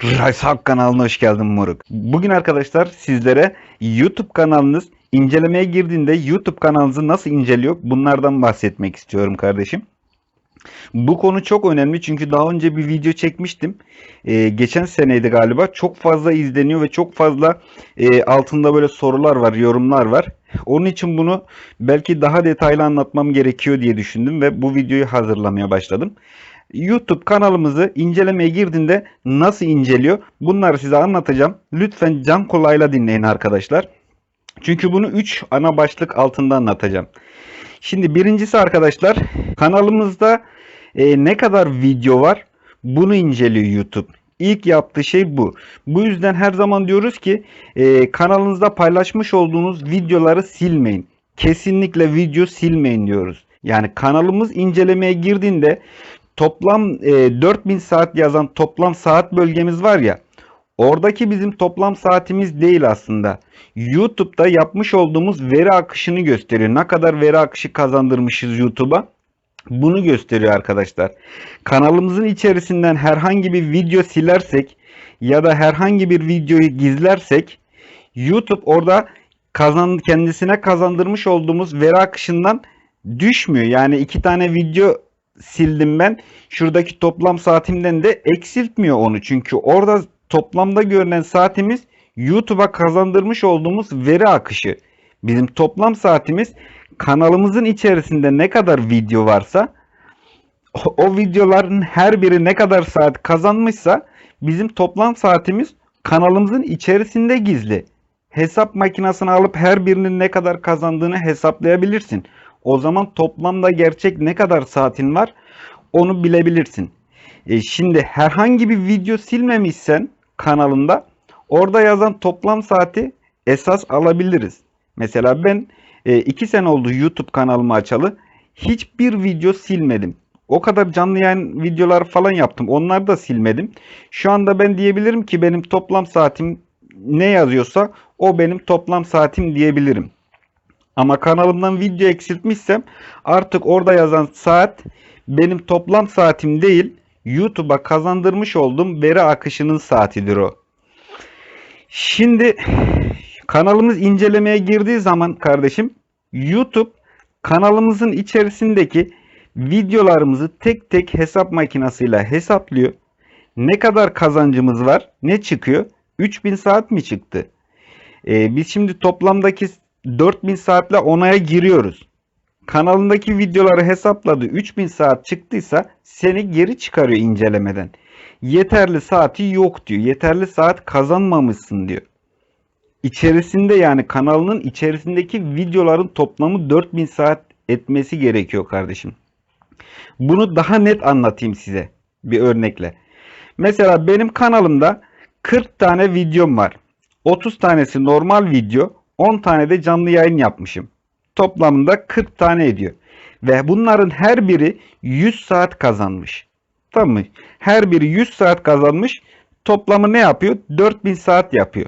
Hack kanalına hoş geldin moruk. Bugün arkadaşlar sizlere YouTube kanalınız incelemeye girdiğinde YouTube kanalınızı nasıl inceliyor bunlardan bahsetmek istiyorum kardeşim. Bu konu çok önemli çünkü daha önce bir video çekmiştim. Ee, geçen seneydi galiba. Çok fazla izleniyor ve çok fazla e, altında böyle sorular var, yorumlar var. Onun için bunu belki daha detaylı anlatmam gerekiyor diye düşündüm ve bu videoyu hazırlamaya başladım. YouTube kanalımızı incelemeye girdiğinde nasıl inceliyor? Bunları size anlatacağım. Lütfen can kolayla dinleyin arkadaşlar. Çünkü bunu 3 ana başlık altında anlatacağım. Şimdi birincisi arkadaşlar kanalımızda e, ne kadar video var bunu inceliyor YouTube. İlk yaptığı şey bu. Bu yüzden her zaman diyoruz ki e, kanalınızda paylaşmış olduğunuz videoları silmeyin. Kesinlikle video silmeyin diyoruz. Yani kanalımız incelemeye girdiğinde toplam e, 4000 saat yazan toplam saat bölgemiz var ya. Oradaki bizim toplam saatimiz değil aslında. YouTube'da yapmış olduğumuz veri akışını gösteriyor. Ne kadar veri akışı kazandırmışız YouTube'a. Bunu gösteriyor arkadaşlar. Kanalımızın içerisinden herhangi bir video silersek ya da herhangi bir videoyu gizlersek YouTube orada kazan kendisine kazandırmış olduğumuz veri akışından düşmüyor. Yani iki tane video sildim ben. Şuradaki toplam saatimden de eksiltmiyor onu. Çünkü orada toplamda görünen saatimiz YouTube'a kazandırmış olduğumuz veri akışı. Bizim toplam saatimiz kanalımızın içerisinde ne kadar video varsa o, o videoların her biri ne kadar saat kazanmışsa bizim toplam saatimiz kanalımızın içerisinde gizli. Hesap makinesini alıp her birinin ne kadar kazandığını hesaplayabilirsin. O zaman toplamda gerçek ne kadar saatin var onu bilebilirsin. E şimdi herhangi bir video silmemişsen kanalında orada yazan toplam saati esas alabiliriz. Mesela ben 2 e, sene oldu YouTube kanalımı açalı. Hiçbir video silmedim. O kadar canlı yayın videolar falan yaptım. Onları da silmedim. Şu anda ben diyebilirim ki benim toplam saatim ne yazıyorsa o benim toplam saatim diyebilirim. Ama kanalımdan video eksiltmişsem artık orada yazan saat benim toplam saatim değil YouTube'a kazandırmış olduğum veri akışının saatidir o. Şimdi kanalımız incelemeye girdiği zaman kardeşim YouTube kanalımızın içerisindeki videolarımızı tek tek hesap makinesiyle hesaplıyor. Ne kadar kazancımız var? Ne çıkıyor? 3000 saat mi çıktı? Ee, biz şimdi toplamdaki 4000 saatle onaya giriyoruz. Kanalındaki videoları hesapladı 3000 saat çıktıysa seni geri çıkarıyor incelemeden. Yeterli saati yok diyor. Yeterli saat kazanmamışsın diyor. İçerisinde yani kanalının içerisindeki videoların toplamı 4000 saat etmesi gerekiyor kardeşim. Bunu daha net anlatayım size bir örnekle. Mesela benim kanalımda 40 tane videom var. 30 tanesi normal video, 10 tane de canlı yayın yapmışım. Toplamında 40 tane ediyor. Ve bunların her biri 100 saat kazanmış. Tamam mı? Her biri 100 saat kazanmış. Toplamı ne yapıyor? 4000 saat yapıyor.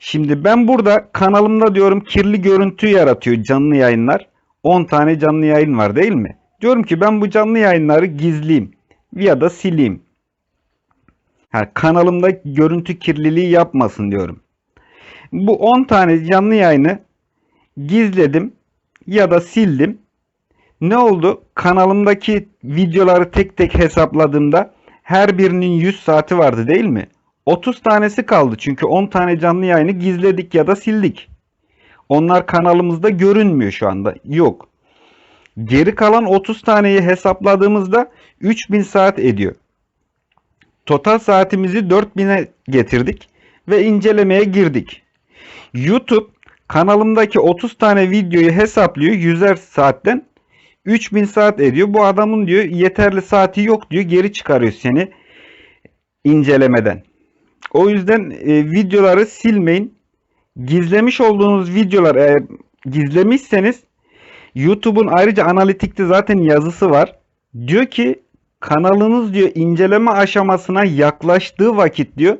Şimdi ben burada kanalımda diyorum kirli görüntü yaratıyor canlı yayınlar. 10 tane canlı yayın var değil mi? Diyorum ki ben bu canlı yayınları gizleyeyim ya da sileyim. Yani kanalımda görüntü kirliliği yapmasın diyorum. Bu 10 tane canlı yayını gizledim ya da sildim. Ne oldu? Kanalımdaki videoları tek tek hesapladığımda her birinin 100 saati vardı değil mi? 30 tanesi kaldı çünkü 10 tane canlı yayını gizledik ya da sildik. Onlar kanalımızda görünmüyor şu anda. Yok. Geri kalan 30 taneyi hesapladığımızda 3000 saat ediyor. Total saatimizi 4000'e getirdik ve incelemeye girdik. YouTube kanalımdaki 30 tane videoyu hesaplıyor 100'er saatten 3000 saat ediyor. Bu adamın diyor yeterli saati yok diyor geri çıkarıyor seni incelemeden. O yüzden e, videoları silmeyin. Gizlemiş olduğunuz videolar eğer gizlemişseniz YouTube'un ayrıca analitikte zaten yazısı var. Diyor ki kanalınız diyor inceleme aşamasına yaklaştığı vakit diyor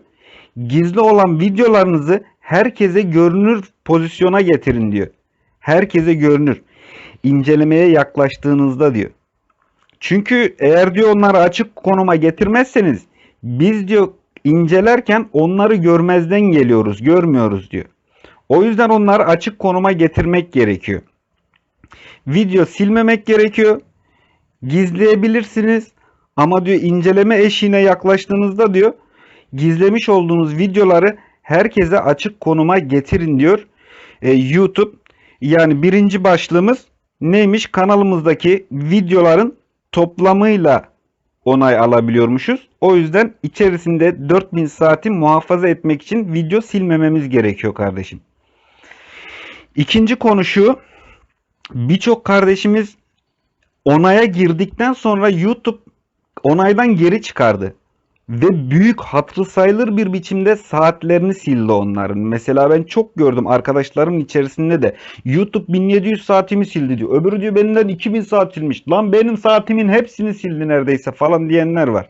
gizli olan videolarınızı herkese görünür pozisyona getirin diyor. Herkese görünür. İncelemeye yaklaştığınızda diyor. Çünkü eğer diyor onları açık konuma getirmezseniz biz diyor incelerken onları görmezden geliyoruz, görmüyoruz diyor. O yüzden onları açık konuma getirmek gerekiyor. Video silmemek gerekiyor. Gizleyebilirsiniz ama diyor inceleme eşiğine yaklaştığınızda diyor gizlemiş olduğunuz videoları herkese açık konuma getirin diyor. Ee, YouTube yani birinci başlığımız neymiş? Kanalımızdaki videoların toplamıyla onay alabiliyormuşuz. O yüzden içerisinde 4000 saati muhafaza etmek için video silmememiz gerekiyor kardeşim. İkinci konu şu. Birçok kardeşimiz onaya girdikten sonra YouTube onaydan geri çıkardı. Ve büyük hatırı sayılır bir biçimde saatlerini sildi onların. Mesela ben çok gördüm arkadaşlarım içerisinde de YouTube 1700 saatimi sildi diyor. Öbürü diyor benden 2000 saat silmiş. Lan benim saatimin hepsini sildi neredeyse falan diyenler var.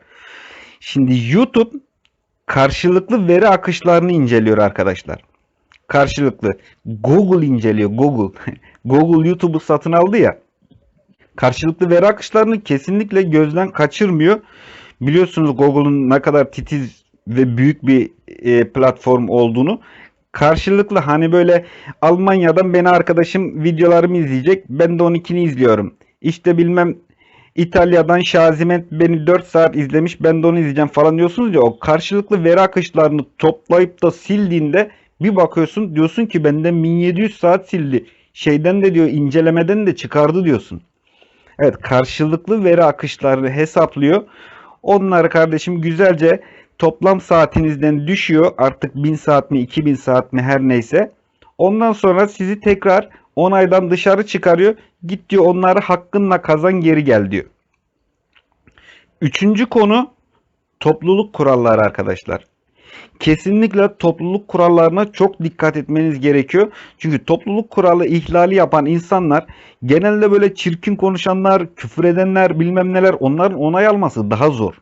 Şimdi YouTube karşılıklı veri akışlarını inceliyor arkadaşlar. Karşılıklı. Google inceliyor. Google. Google YouTube'u satın aldı ya. Karşılıklı veri akışlarını kesinlikle gözden kaçırmıyor. Biliyorsunuz Google'un ne kadar titiz ve büyük bir e, platform olduğunu. Karşılıklı hani böyle Almanya'dan beni arkadaşım videolarımı izleyecek. Ben de 12'ni izliyorum. İşte bilmem İtalya'dan Şaziment beni 4 saat izlemiş ben de onu izleyeceğim falan diyorsunuz ya o karşılıklı veri akışlarını toplayıp da sildiğinde bir bakıyorsun diyorsun ki benden 1700 saat sildi. Şeyden de diyor incelemeden de çıkardı diyorsun. Evet karşılıklı veri akışlarını hesaplıyor. Onları kardeşim güzelce toplam saatinizden düşüyor. Artık 1000 saat mi 2000 saat mi her neyse. Ondan sonra sizi tekrar onaydan dışarı çıkarıyor. Git diyor onları hakkınla kazan geri gel diyor. Üçüncü konu topluluk kuralları arkadaşlar. Kesinlikle topluluk kurallarına çok dikkat etmeniz gerekiyor. Çünkü topluluk kuralı ihlali yapan insanlar genelde böyle çirkin konuşanlar, küfür edenler, bilmem neler onların onay alması daha zor.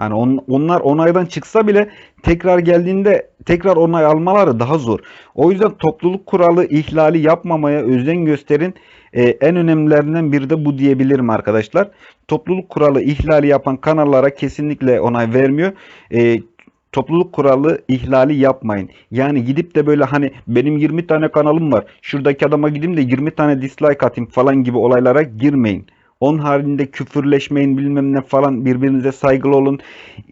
Yani on, onlar onaydan çıksa bile tekrar geldiğinde tekrar onay almaları daha zor. O yüzden topluluk kuralı ihlali yapmamaya özen gösterin. Ee, en önemlilerinden biri de bu diyebilirim arkadaşlar. Topluluk kuralı ihlali yapan kanallara kesinlikle onay vermiyor. Ee, topluluk kuralı ihlali yapmayın. Yani gidip de böyle hani benim 20 tane kanalım var. Şuradaki adama gideyim de 20 tane dislike atayım falan gibi olaylara girmeyin. Onun haricinde küfürleşmeyin bilmem ne falan birbirinize saygılı olun.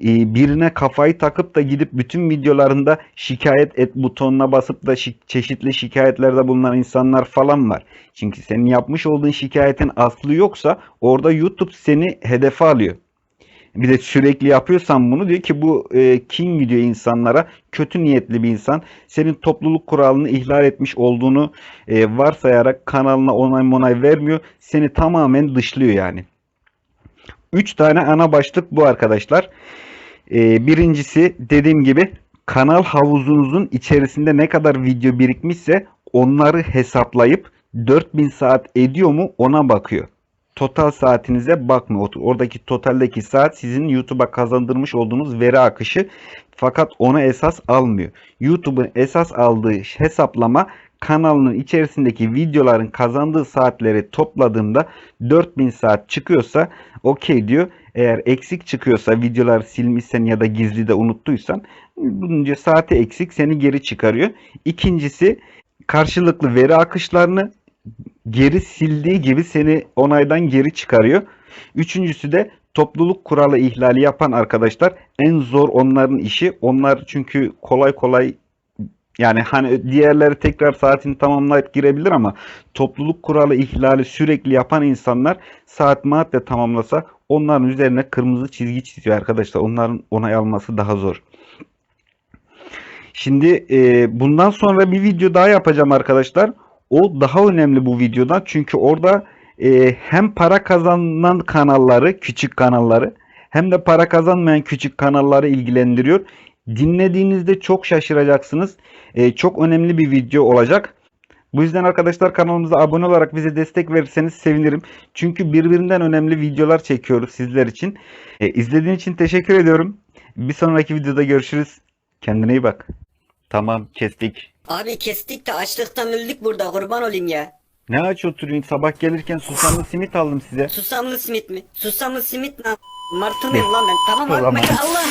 Ee, birine kafayı takıp da gidip bütün videolarında şikayet et butonuna basıp da şi- çeşitli şikayetlerde bulunan insanlar falan var. Çünkü senin yapmış olduğun şikayetin aslı yoksa orada YouTube seni hedefe alıyor. Bir de sürekli yapıyorsan bunu diyor ki bu e, king diyor insanlara kötü niyetli bir insan senin topluluk kuralını ihlal etmiş olduğunu e, varsayarak kanalına onay onay vermiyor. Seni tamamen dışlıyor yani. 3 tane ana başlık bu arkadaşlar. E, birincisi dediğim gibi kanal havuzunuzun içerisinde ne kadar video birikmişse onları hesaplayıp 4000 saat ediyor mu ona bakıyor total saatinize bakmıyor. Oradaki totaldeki saat sizin YouTube'a kazandırmış olduğunuz veri akışı fakat onu esas almıyor. YouTube'un esas aldığı hesaplama kanalının içerisindeki videoların kazandığı saatleri topladığımda 4000 saat çıkıyorsa okey diyor. Eğer eksik çıkıyorsa videoları silmişsen ya da gizli de unuttuysan bunca saati eksik seni geri çıkarıyor. İkincisi karşılıklı veri akışlarını geri sildiği gibi seni onaydan geri çıkarıyor. Üçüncüsü de topluluk kuralı ihlali yapan arkadaşlar en zor onların işi. Onlar çünkü kolay kolay yani hani diğerleri tekrar saatini tamamlayıp girebilir ama topluluk kuralı ihlali sürekli yapan insanlar saat maatle tamamlasa onların üzerine kırmızı çizgi çiziyor arkadaşlar. Onların onay alması daha zor. Şimdi e, bundan sonra bir video daha yapacağım arkadaşlar. O daha önemli bu videodan çünkü orada e, hem para kazanan kanalları, küçük kanalları hem de para kazanmayan küçük kanalları ilgilendiriyor. Dinlediğinizde çok şaşıracaksınız. E, çok önemli bir video olacak. Bu yüzden arkadaşlar kanalımıza abone olarak bize destek verirseniz sevinirim. Çünkü birbirinden önemli videolar çekiyoruz sizler için. E, izlediğiniz için teşekkür ediyorum. Bir sonraki videoda görüşürüz. Kendine iyi bak. Tamam kestik. Abi kestik de açlıktan öldük burada kurban olayım ya. Ne aç oturuyorsun? Sabah gelirken susamlı simit aldım size. Susamlı simit mi? Susamlı simit ne? Martı mıyım lan ben? Tamam atma Allah.